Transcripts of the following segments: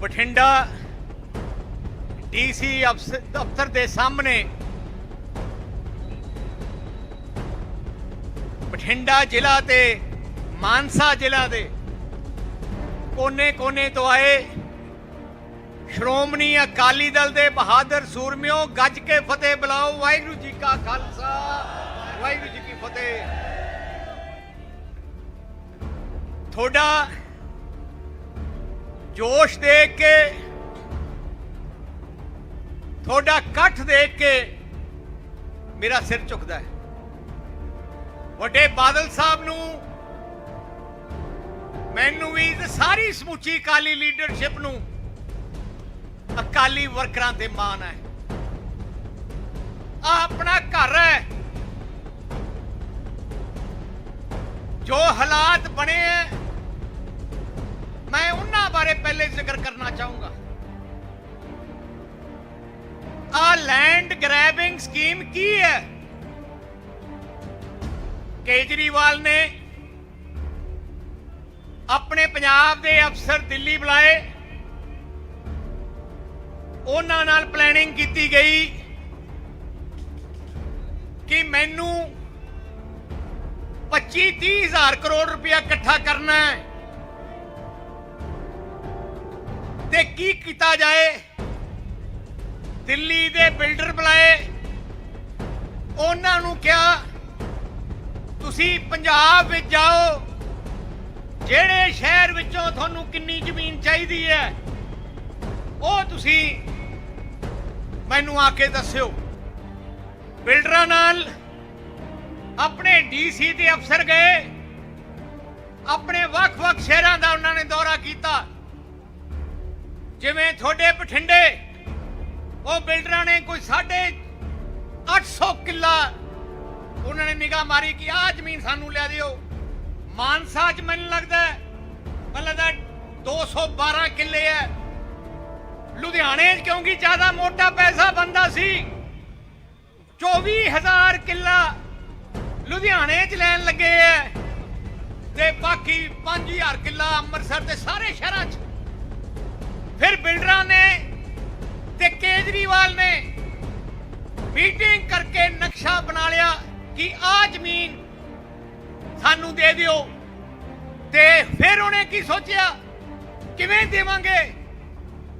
Bathinda DC ਅਫਸਰ ਦੇ ਸਾਹਮਣੇ ਬਠਿੰਡਾ ਜ਼ਿਲ੍ਹਾ ਤੇ ਮਾਨਸਾ ਜ਼ਿਲ੍ਹਾ ਦੇ ਕੋਨੇ-ਕੋਨੇ ਤੋਂ ਆਏ ਸ਼੍ਰੋਮਣੀ ਅਕਾਲੀ ਦਲ ਦੇ ਬਹਾਦਰ ਸੂਰਮਿਓ, ਗੱਜ ਕੇ ਫਤਿਹ ਬੁਲਾਓ, ਵਾਹਿਗੁਰੂ ਜੀ ਕਾ ਖਾਲਸਾ, ਵਾਹਿਗੁਰੂ ਜੀ ਕੀ ਫਤਿਹ। ਤੁਹਾਡਾ ਜੋਸ਼ ਦੇਖ ਕੇ, ਤੁਹਾਡਾ ਇਕੱਠ ਦੇਖ ਕੇ ਮੇਰਾ ਸਿਰ ਝੁਕਦਾ ਹੈ। ਵੱਡੇ ਬਾਦਲ ਸਾਹਿਬ ਨੂੰ ਮੈਨੂੰ ਵੀ ਤੇ ਸਾਰੀ ਸਮੁੱਚੀ ਅਕਾਲੀ ਲੀਡਰਸ਼ਿਪ ਨੂੰ ਅਕਾਲੀ ਵਰਕਰਾਂ ਤੇ ਮਾਣ ਹੈ। ਆ ਆਪਣਾ ਘਰ ਹੈ। ਜੋ ਹਾਲਾਤ ਬਣੇ ਹੈ ਮੈਂ ਉਹਨਾਂ ਬਾਰੇ ਪਹਿਲੇ ਜ਼ਿਕਰ ਕਰਨਾ ਚਾਹੂੰਗਾ। ਆ ਲੈਂਡ ਗ੍ਰੈਬਿੰਗ ਸਕੀਮ ਕੀ ਹੈ? ਕੇਜਰੀਵਾਲ ਨੇ ਆਪਣੇ ਪੰਜਾਬ ਦੇ ਅਫਸਰ ਦਿੱਲੀ ਬੁਲਾਏ। ਉਹਨਾਂ ਨਾਲ ਪਲੈਨਿੰਗ ਕੀਤੀ ਗਈ ਕਿ ਮੈਨੂੰ 25 30 ਹਜ਼ਾਰ ਕਰੋੜ ਰੁਪਇਆ ਇਕੱਠਾ ਕਰਨਾ ਹੈ। ਤੇ ਕੀ ਕੀਤਾ ਜਾਏ? ਦਿੱਲੀ ਦੇ ਬਿਲਡਰ ਬੁਲਾਏ। ਉਹਨਾਂ ਨੂੰ ਕਿਹਾ, ਤੁਸੀਂ ਪੰਜਾਬ ਵਿੱਚ ਜਾਓ। ਜਿਹੜੇ ਸ਼ਹਿਰ ਵਿੱਚੋਂ ਤੁਹਾਨੂੰ ਕਿੰਨੀ ਜ਼ਮੀਨ ਚਾਹੀਦੀ ਹੈ, ਉਹ ਤੁਸੀਂ ਮੈਨੂੰ ਆ ਕੇ ਦੱਸਿਓ। ਬਿਲਡਰਾਂ ਨਾਲ ਆਪਣੇ ਡੀਸੀ ਦੇ ਅਫਸਰ ਗਏ। ਆਪਣੇ ਵੱਖ-ਵੱਖ ਸ਼ਹਿਰਾਂ ਦਾ ਉਹਨਾਂ ਨੇ ਦੌਰਾ ਕੀਤਾ। ਜਿਵੇਂ ਤੁਹਾਡੇ ਬਠਿੰਡੇ ਉਹ ਬਿਲਡਰਾਂ ਨੇ ਕੋਈ ਸਾਢੇ 800 ਕਿੱਲਾ ਉਹਨਾਂ ਨੇ ਨਿਗਾਹ ਮਾਰੀ ਕਿ ਆਹ ਜ਼ਮੀਨ ਸਾਨੂੰ ਲੈ ਦਿਓ। ਮਾਨਸਾ ਚ ਮੈਨੂੰ ਲੱਗਦਾ ਹੈ, ਮੈਨੂੰ ਲੱਗਦਾ 212 ਕਿੱਲੇ ਹੈ। ਲੁਧਿਆਣੇ 'ਚ ਕਿਉਂਕਿ ਜ਼ਿਆਦਾ ਮੋਟਾ ਪੈਸਾ ਬੰਦਾ ਸੀ 24000 ਕਿੱਲਾ ਲੁਧਿਆਣੇ 'ਚ ਲੈਣ ਲੱਗੇ ਐ ਤੇ ਬਾਕੀ 5000 ਕਿੱਲਾ ਅੰਮ੍ਰਿਤਸਰ ਤੇ ਸਾਰੇ ਸ਼ਹਿਰਾਂ 'ਚ। ਫਿਰ ਬਿਲਡਰਾਂ ਨੇ ਤੇ ਕੇਜਰੀਵਾਲ ਨੇ ਮੀਟਿੰਗ ਕਰਕੇ ਨਕਸ਼ਾ ਬਣਾ ਲਿਆ ਕਿ ਆ ਜ਼ਮੀਨ ਸਾਨੂੰ ਦੇ ਦਿਓ। ਤੇ ਫਿਰ ਉਹਨੇ ਕੀ ਸੋਚਿਆ? ਕਿਵੇਂ ਦੇਵਾਂਗੇ?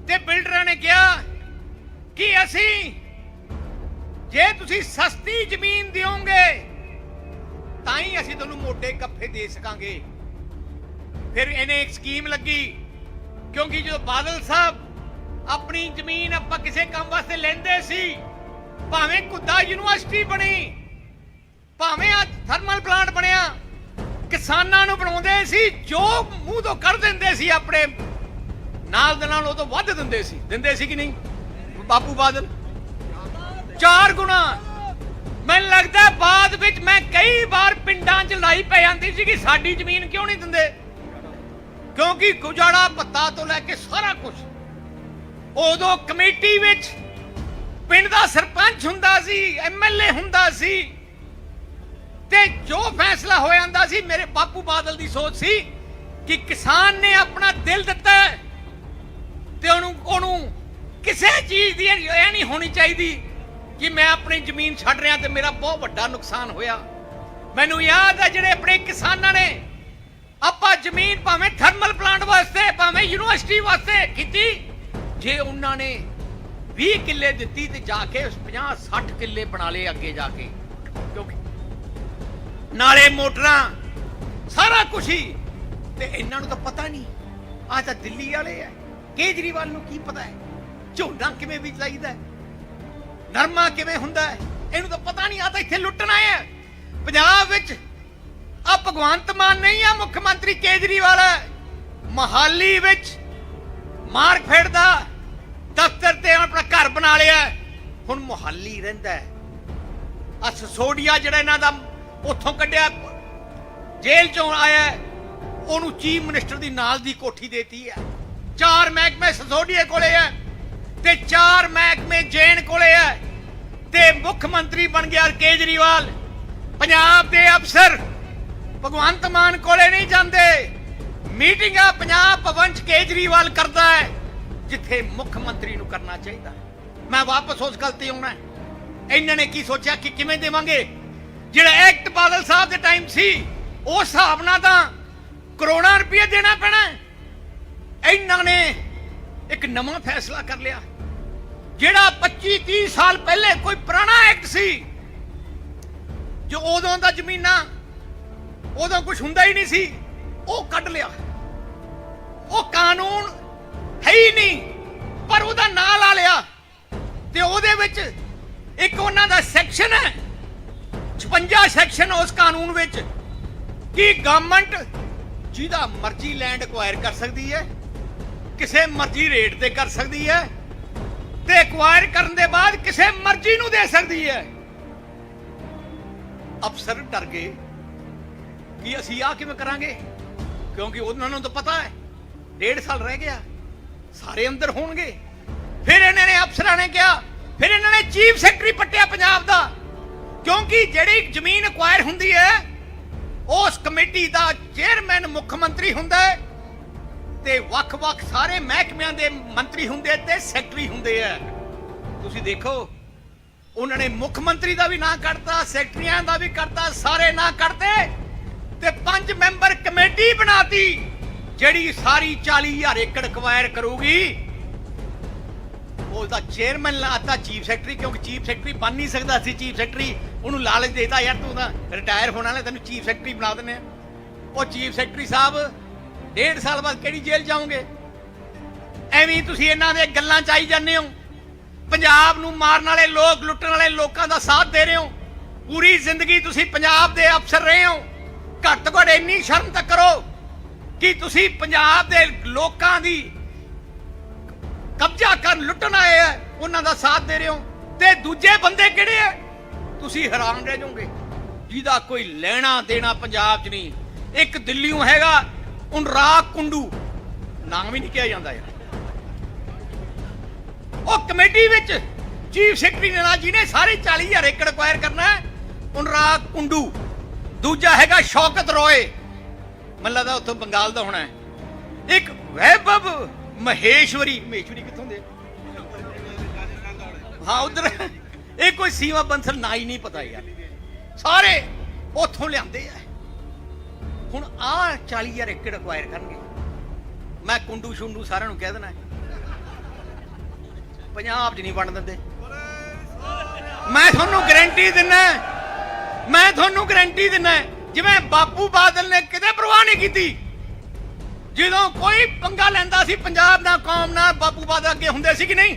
ਤੇ ਬਿਲਡਰਾਂ ਨੇ ਕਿਹਾ ਕਿ ਅਸੀਂ ਜੇ ਤੁਸੀਂ ਸਸਤੀ ਜ਼ਮੀਨ ਦਿਓਗੇ, ਤਾਂ ਹੀ ਅਸੀਂ ਤੁਹਾਨੂੰ ਮੋٹے ਕੱਫੇ ਦੇ ਸਕਾਂਗੇ। ਫਿਰ ਇਹਨੇ ਇੱਕ ਸਕੀਮ ਲੱਗੀ। ਕਿਉਂਕਿ ਜਦੋਂ ਬਾਦਲ ਸਾਹਿਬ ਆਪਣੀ ਜ਼ਮੀਨ ਆਪਾਂ ਕਿਸੇ ਕੰਮ ਵਾਸਤੇ ਲੈਂਦੇ ਸੀ, ਭਾਵੇਂ ਕੁੱਦਾ ਯੂਨੀਵਰਸਿਟੀ ਬਣੀ, ਭਾਵੇਂ ਅੱਜ ਥਰਮਲ ਪਲਾਂਟ ਬਣਿਆ, ਕਿਸਾਨਾਂ ਨੂੰ ਬਣਾਉਂਦੇ ਸੀ, ਜੋ ਮੂੰਹ ਤੋਂ ਕੱਢ ਦਿੰਦੇ ਸੀ ਆਪਣੇ, ਨਾਲ ਦੇ ਨਾਲ ਉਹ ਤੋਂ ਵੱਧ ਦਿੰਦੇ ਸੀ। ਦਿੰਦੇ ਸੀ ਕਿ ਨਹੀਂ? ਬਾਪੂ ਬਾਦਲ? ਚਾਰ ਗੁਣਾ। ਮੈਨੂੰ ਲੱਗਦਾ ਬਾਅਦ ਵਿੱਚ ਮੈਂ ਕਈ ਵਾਰ ਪਿੰਡਾਂ 'ਚ ਲੜਾਈ ਪੈ ਜਾਂਦੀ ਸੀ ਕਿ ਸਾਡੀ ਜ਼ਮੀਨ ਕਿਉਂ ਨਹੀਂ ਦਿੰਦੇ? ਕਿਉਂਕਿ ਗੁਜਾੜਾ ਪੱਤਾ ਤੋਂ ਲੈ ਕੇ ਸਾਰਾ ਕੁਝ ਉਦੋਂ ਕਮੇਟੀ ਵਿੱਚ ਪਿੰਡ ਦਾ ਸਰਪੰਚ ਹੁੰਦਾ ਸੀ ਐਮਐਲਏ ਹੁੰਦਾ ਸੀ ਤੇ ਜੋ ਫੈਸਲਾ ਹੋ ਜਾਂਦਾ ਸੀ, ਮੇਰੇ ਬਾਪੂ ਬਾਦਲ ਦੀ ਸੋਚ ਸੀ ਕਿ ਕਿਸਾਨ ਨੇ ਆਪਣਾ ਦਿਲ ਦਿੱਤਾ ਤੇ ਉਹਨੂੰ ਉਹਨੂੰ ਕਿਸੇ ਚੀਜ਼ ਦੀ ਇਹ ਨਹੀਂ ਹੋਣੀ ਚਾਹੀਦੀ ਕਿ ਮੈਂ ਆਪਣੀ ਜ਼ਮੀਨ ਛੱਡ ਰਿਹਾ ਤੇ ਮੇਰਾ ਬਹੁਤ ਵੱਡਾ ਨੁਕਸਾਨ ਹੋਇਆ। ਮੈਨੂੰ ਯਾਦ ਹੈ ਜਿਹੜੇ ਆਪਣੇ ਕਿਸਾਨਾਂ ਨੇ ਆਪਾਂ ਜ਼ਮੀਨ ਭਾਵੇਂ ਥਰਮਲ ਪਲਾਂਟ ਵਾਸਤੇ, ਭਾਵੇਂ ਯੂਨੀਵਰਸਿਟੀ ਵਾਸਤੇ ਕੀਤੀ। ਜੇ ਉਹਨਾਂ ਨੇ 20 ਕਿੱਲੇ ਦਿੱਤੀ ਤੇ ਜਾ ਕੇ 50 60 ਕਿੱਲੇ ਬਣਾ ਲਏ ਅੱਗੇ ਜਾ ਕੇ, ਕਿਉਂਕਿ ਨਾਲੇ ਮੋਟਰਾਂ, ਸਾਰਾ ਕੁਝ ਹੀ। ਤੇ ਇਹਨਾਂ ਨੂੰ ਤਾਂ ਪਤਾ ਨਹੀਂ ਆ ਤਾਂ ਦਿੱਲੀ ਵਾਲੇ ਆ ਕੇਜਰੀਵਾਲ ਨੂੰ ਕੀ ਪਤਾ ਹੈ ਝੋਨਾ ਕਿਵੇਂ ਵੀ ਲਾਈਦਾ ਨਰਮਾ ਕਿਵੇਂ ਹੁੰਦਾ ਹੈ ਇਹਨੂੰ ਤਾਂ ਪਤਾ ਨਹੀਂ ਆ ਤਾਂ ਇੱਥੇ ਲੁੱਟਣ ਆਏ ਪੰਜਾਬ ਵਿੱਚ ਆ ਭਗਵੰਤ ਮਾਨ ਨਹੀਂ ਆ ਮੁੱਖ ਮੰਤਰੀ ਕੇਜਰੀਵਾਲ। ਹੈ ਮਹਾਲੀ ਵਿੱਚ ਮਾਰ ਫੇੜਦਾ ਦਫ਼ਤਰ ਤੇ ਆਪਣਾ ਘਰ ਬਣਾ ਲਿਆ। ਹੁਣ ਮੋਹਾਲੀ ਰਹਿੰਦਾ ਹੈ। ਆ ਸਸੋਡੀਆ ਜਿਹੜਾ ਇਹਨਾਂ ਦਾ ਉੱਥੋਂ ਕੱਢਿਆ, ਜੇਲ੍ਹ ਚੋਂ ਆਇਆ ਉਹਨੂੰ ਚੀਫ ਮਿਨਿਸਟਰ ਦੀ ਨਾਲ ਦੀ ਕੋਠੀ ਦੇਤੀ ਹੈ। ਚਾਰ ਮਹਿਕਮੇ ਸਸੋਡੀਆ ਕੋਲੇ ਹੈ ਤੇ ਚਾਰ ਮਹਿਕਮੇ ਜੈਨ ਕੋਲੇ ਹੈ। ਤੇ ਮੁੱਖ ਮੰਤਰੀ ਬਣ ਗਿਆ ਕੇਜਰੀਵਾਲ। ਪੰਜਾਬ ਦੇ ਅਫਸਰ ਭਗਵੰਤ ਮਾਨ ਕੋਲੇ ਨਹੀਂ ਜਾਂਦੇ। ਮੀਟਿੰਗਾਂ ਪੰਜਾਬ ਭਵਨ ਚ ਕੇਜਰੀਵਾਲ ਕਰਦਾ ਹੈ, ਜਿੱਥੇ ਮੁੱਖ ਮੰਤਰੀ ਨੂੰ ਕਰਨਾ ਚਾਹੀਦਾ ਮੈਂ ਵਾਪਸ ਉਸ ਗੱਲ ਤੇ ਆਉਣਾ ਇਹਨਾਂ ਨੇ ਕੀ ਸੋਚਿਆ ਕਿ ਕਿਵੇਂ ਦੇਵਾਂਗੇ? ਜਿਹੜਾ ਐਕਟ ਬਾਦਲ ਸਾਹਿਬ ਦੇ ਟਾਈਮ ਸੀ, ਉਸ ਹਿਸਾਬ ਨਾਲ ਤਾਂ ਕਰੋੜਾਂ ਰੁਪਏ ਦੇਣਾ ਪੈਣਾ ਇਹਨਾਂ ਨੇ ਇੱਕ ਨਵਾਂ ਫੈਸਲਾ ਕਰ ਲਿਆ। ਜਿਹੜਾ 25 30 ਸਾਲ ਪਹਿਲੇ ਕੋਈ ਪੁਰਾਣਾ ਐਕਟ ਸੀ, ਜੋ ਉਦੋਂ ਦਾ ਜ਼ਮੀਨਾਂ ਉਦੋਂ ਕੁਝ ਹੁੰਦਾ ਹੀ ਨਹੀਂ ਸੀ। ਉਹ ਕੱਢ ਲਿਆ। ਉਹ ਕਾਨੂੰਨ ਹੈ ਹੀ ਨਹੀਂ, ਪਰ ਉਹਦਾ ਨਾਂ ਲਾ ਲਿਆ। ਤੇ ਉਹਦੇ ਵਿੱਚ ਇੱਕ ਉਹਨਾਂ ਦਾ ਸੈਕਸ਼ਨ ਹੈ। 56 ਸੈਕਸ਼ਨ ਉਸ ਕਾਨੂੰਨ ਵਿੱਚ ਕਿ ਗਵਰਨਮੈਂਟ ਜਿਹਦਾ ਮਰਜ਼ੀ ਲੈਂਡ ਐਕਵਾਇਰ ਕਰ ਸਕਦੀ ਹੈ, ਕਿਸੇ ਮਰਜ਼ੀ ਰੇਟ ਤੇ ਕਰ ਸਕਦੀ ਹੈ ਤੇ ਐਕਵਾਇਰ ਕਰਨ ਦੇ ਬਾਅਦ ਕਿਸੇ ਮਰਜ਼ੀ ਨੂੰ ਦੇ ਸਕਦੀ ਹੈ। ਅਫਸਰ ਡਰ ਗਏ। ਕਿ ਅਸੀਂ ਆ ਕਿਵੇਂ ਕਰਾਂਗੇ? ਕਿਉਂਕਿ ਉਹਨਾਂ ਨੂੰ ਤਾਂ ਪਤਾ ਹੈ, ਡੇਢ ਸਾਲ ਰਹਿ ਗਿਆ, ਸਾਰੇ ਅੰਦਰ ਹੋਣਗੇ। ਫਿਰ ਇਹਨਾਂ ਨੇ ਅਫਸਰਾਂ ਨੇ ਕਿਹਾ, ਫਿਰ ਇਹਨਾਂ ਨੇ ਚੀਫ ਸੈਕਟਰੀ ਪੱਟਿਆ ਪੰਜਾਬ ਦਾ। ਕਿਉਂਕਿ ਜਿਹੜੀ ਜ਼ਮੀਨ ਐਕਵਾਇਰ ਹੁੰਦੀ ਹੈ, ਉਸ ਕਮੇਟੀ ਦਾ ਚੇਅਰਮੈਨ ਮੁੱਖ ਮੰਤਰੀ ਹੁੰਦਾ ਹੈ ਤੇ ਵੱਖ-ਵੱਖ ਸਾਰੇ ਮਹਿਕਮਿਆਂ ਦੇ ਮੰਤਰੀ ਹੁੰਦੇ ਤੇ ਸੈਕਟਰੀ ਹੁੰਦੇ ਆ। ਤੁਸੀਂ ਦੇਖੋ, ਉਹਨਾਂ ਨੇ ਮੁੱਖ ਮੰਤਰੀ ਦਾ ਵੀ ਨਾਂ ਕੱਢਤਾ, ਸੈਕਟਰੀਆਂ ਦਾ ਵੀ ਕੱਢਤਾ, ਸਾਰੇ ਨਾਂ ਕੱਢਤੇ। ਤੇ ਪੰਜ ਮੈਂਬਰ ਕਮੇਟੀ ਬਣਾਤੀ, ਜਿਹੜੀ ਸਾਰੀ 40000 ਏਕੜ ਐਕਵਾਇਰ ਕਰੂਗੀ। ਉਹਦਾ ਚੇਅਰਮੈਨ ਲਾਤਾ ਚੀਫ ਸੈਕਟਰੀ ਕਿਉਂਕਿ ਚੀਫ ਸੈਕਟਰੀ ਬਣ ਨਹੀਂ ਸਕਦਾ ਸੀ ਚੀਫ ਸੈਕਟਰੀ ਉਹਨੂੰ ਲਾਲਚ ਦੇਤਾ, ਯਾਰ ਤੂੰ ਤਾਂ ਰਿਟਾਇਰ ਹੋਣ ਵਾਲਾ, ਤੈਨੂੰ ਚੀਫ ਸੈਕਟਰੀ ਬਣਾ ਦਿੰਦੇ ਆ ਉਹ ਚੀਫ ਸੈਕਟਰੀ ਸਾਹਿਬ ਡੇਢ ਸਾਲ ਬਾਅਦ ਕਿਹੜੀ ਜੇਲ੍ਹ ਜਾਓਗੇ? ਐਵੇਂ ਤੁਸੀਂ ਇਹਨਾਂ ਦੇ ਗੱਲਾਂ ਚ ਆਈ ਜਾਂਦੇ ਹੋ। ਪੰਜਾਬ ਨੂੰ ਮਾਰਨ ਵਾਲੇ ਲੋਕ, ਲੁੱਟਣ ਵਾਲੇ ਲੋਕਾਂ ਦਾ ਸਾਥ ਦੇ ਰਹੇ ਹੋ। ਪੂਰੀ ਜ਼ਿੰਦਗੀ ਤੁਸੀਂ ਪੰਜਾਬ ਦੇ ਅਫਸਰ ਰਹੇ ਹੋ। ਘੱਟ ਤੋਂ ਘੱਟ ਇੰਨੀ ਸ਼ਰਮ ਤਾਂ ਕਰੋ ਕਿ ਤੁਸੀਂ ਪੰਜਾਬ ਦੇ ਲੋਕਾਂ ਦੀ ਕਬਜ਼ਾ ਕਰਨ ਲੁੱਟਣ ਆਏ ਆ, ਉਹਨਾਂ ਦਾ ਸਾਥ ਦੇ ਰਹੇ ਹੋ। ਤੇ ਦੂਜੇ ਬੰਦੇ ਕਿਹੜੇ ਆ? ਤੁਸੀਂ ਹੈਰਾਨ ਰਹਿ ਜਾਓਗੇ। ਜਿਹਦਾ ਕੋਈ ਲੈਣਾ ਦੇਣਾ ਪੰਜਾਬ 'ਚ ਨਹੀਂ। ਇੱਕ ਦਿੱਲੀੋਂ ਹੈਗਾ ਉਨਰਾਗ ਕੁੰਡੂ। ਨਾਮ ਹੀ ਨਹੀਂ ਕਿਹਾ ਜਾਂਦਾ ਯਾਰ। ਉਹ ਕਮੇਟੀ ਵਿੱਚ ਚੀਫ ਸੈਕਟਰੀ ਨੇ ਜਿਹਨੇ ਸਾਰੇ 40000 ਏਕੜ ਐਕਵਾਇਰ ਕਰਨਾ ਹੈ ਉਨਰਾਗ ਕੁੰਡੂ। ਦੂਜਾ ਹੈਗਾ ਸ਼ੌਕਤ ਰੋਏ। ਮੈਨੂੰ ਲੱਗਦਾ ਉੱਥੋਂ ਬੰਗਾਲ ਦਾ ਹੋਣਾ ਹੈ। ਇੱਕ ਵੈਭਵ ਮਹੇਸ਼ਵਰੀ ਮਹੇਸ਼ਵਰੀ ਕਿੱਥੋਂ ਦੇ? ਹਾਂ, ਉਧਰ। ਇਹ ਕੋਈ ਸੀਮਾ ਬੰਸਲ ਨਾ ਹੀ ਨਹੀਂ ਪਤਾ ਯਾਰ। ਸਾਰੇ ਉੱਥੋਂ ਲਿਆਂਦੇ ਆ। ਹੁਣ ਆ 40000 ਏਕੜ ਐਕਵਾਇਰ ਕਰਨਗੇ। ਮੈਂ ਕੁੰਡੂ ਸ਼ੁੰਡੂ ਸਾਰਿਆਂ ਨੂੰ ਕਹਿ ਦੇਣਾ। ਪੰਜਾਬ 'ਚ ਨਹੀਂ ਵੰਡ ਦਿੰਦੇ। ਮੈਂ ਤੁਹਾਨੂੰ ਗਾਰੰਟੀ ਦਿੰਨਾ ਮੈਂ ਤੁਹਾਨੂੰ ਗਰੰਟੀ ਦਿੰਦਾ ਜਿਵੇਂ ਬਾਪੂ ਬਾਦਲ ਨੇ ਕਿਤੇ ਪਰਵਾਹ ਨਹੀਂ ਕੀਤੀ। ਜਦੋਂ ਕੋਈ ਪੰਗਾ ਲੈਂਦਾ ਸੀ, ਪੰਜਾਬ ਨਾਲ, ਕੌਮ ਨਾਲ, ਬਾਪੂ ਬਾਦਲ ਅੱਗੇ ਹੁੰਦੇ ਸੀ ਕਿ ਨਹੀਂ?